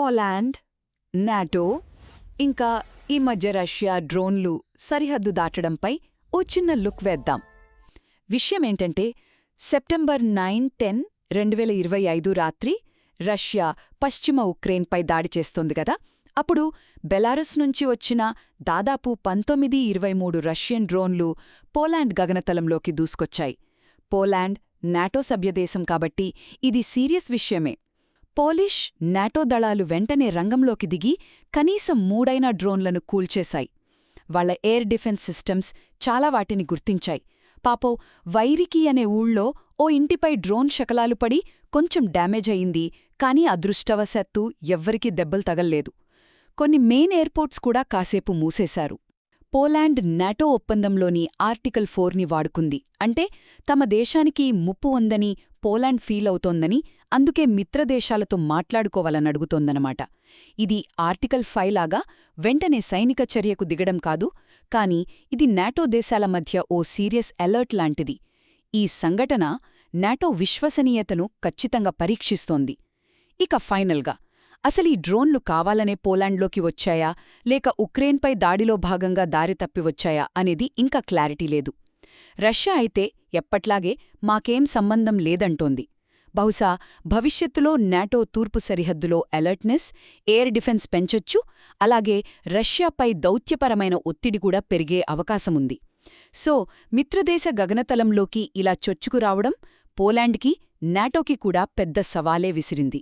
Poland NATO ఇంకా ఈ మధ్య రష్యా డ్రోన్లు సరిహద్దు దాటడంపై ఓ చిన్న లుక్ వేద్దాం. విషయమేంటంటే సెప్టెంబర్ నైన్ టెన్ రెండు వేల ఇరవై ఐదు రాత్రి రష్యా పశ్చిమ ఉక్రెయిన్పై దాడి చేస్తోంది కదా అప్పుడు బెలారస్ నుంచి వచ్చిన దాదాపు పంతొమ్మిది ఇరవై మూడు రష్యన్ డ్రోన్లు పోలాండ్ గగనతలంలోకి దూసుకొచ్చాయి. పోలాండ్ నాటో సభ్యదేశం కాబట్టి ఇది సీరియస్ విషయమే. పోలిష్ నాటో దళాలు వెంటనే రంగంలోకి దిగి కనీసం మూడైన డ్రోన్లను కూల్చేశాయి. వాళ్ళ ఎయిర్ డిఫెన్స్ సిస్టమ్స్ చాలా వాటిని గుర్తించాయి. పాపో వైరికి అనే ఊళ్ళో ఓ ఇంటిపై డ్రోన్ శకలాలు పడి కొంచెం డ్యామేజ్ అయింది కానీ అదృష్టవశత్తు ఎవ్వరికీ దెబ్బలు తగల్లేదు. కొన్ని మెయిన్ ఎయిర్పోర్ట్స్ కూడా కాసేపు మూసేశారు. పోలాండ్ నాటో ఒప్పందంలోని ఆర్టికల్ ఫోర్ని వాడుకుంది. అంటే తమ దేశానికి ముప్పు ఉందని పోలాండ్ ఫీల్ అవుతోందని అందుకే మిత్రదేశాలతో మాట్లాడుకోవాలనడుగుతోందనమాట ఇది ఆర్టికల్ ఫైవ్ లాగా వెంటనే సైనిక చర్యకు దిగడం కాదు కాని ఇది నాటో దేశాల మధ్య ఓ సీరియస్ అలర్ట్ లాంటిది. ఈ సంఘటన నాటో విశ్వసనీయతను ఖచ్చితంగా పరీక్షిస్తోంది. ఇక ఫైనల్గా అసలీ డ్రోన్లు కావాలనే పోలాండ్లోకి వచ్చాయా? లేక ఉక్రెయిన్పై దాడిలో భాగంగా దారి తప్పి వచ్చాయా? అనేది ఇంకా క్లారిటీ లేదు. రష్యా అయితే ఎప్పట్లాగే మాకేం సంబంధం లేదంటోంది. బహుశా భవిష్యత్తులో నాటో తూర్పు సరిహద్దులో అలర్ట్నెస్ ఎయిర్ డిఫెన్స్ పెంచొచ్చు అలాగే రష్యాపై దౌత్యపరమైన ఒత్తిడి కూడా పెరిగే అవకాశముంది. సో మిత్రదేశ గగనతలంలోకి ఇలా చొచ్చుకురావడం పోలాండ్కి నాటోకి కూడా పెద్ద సవాలే విసిరింది.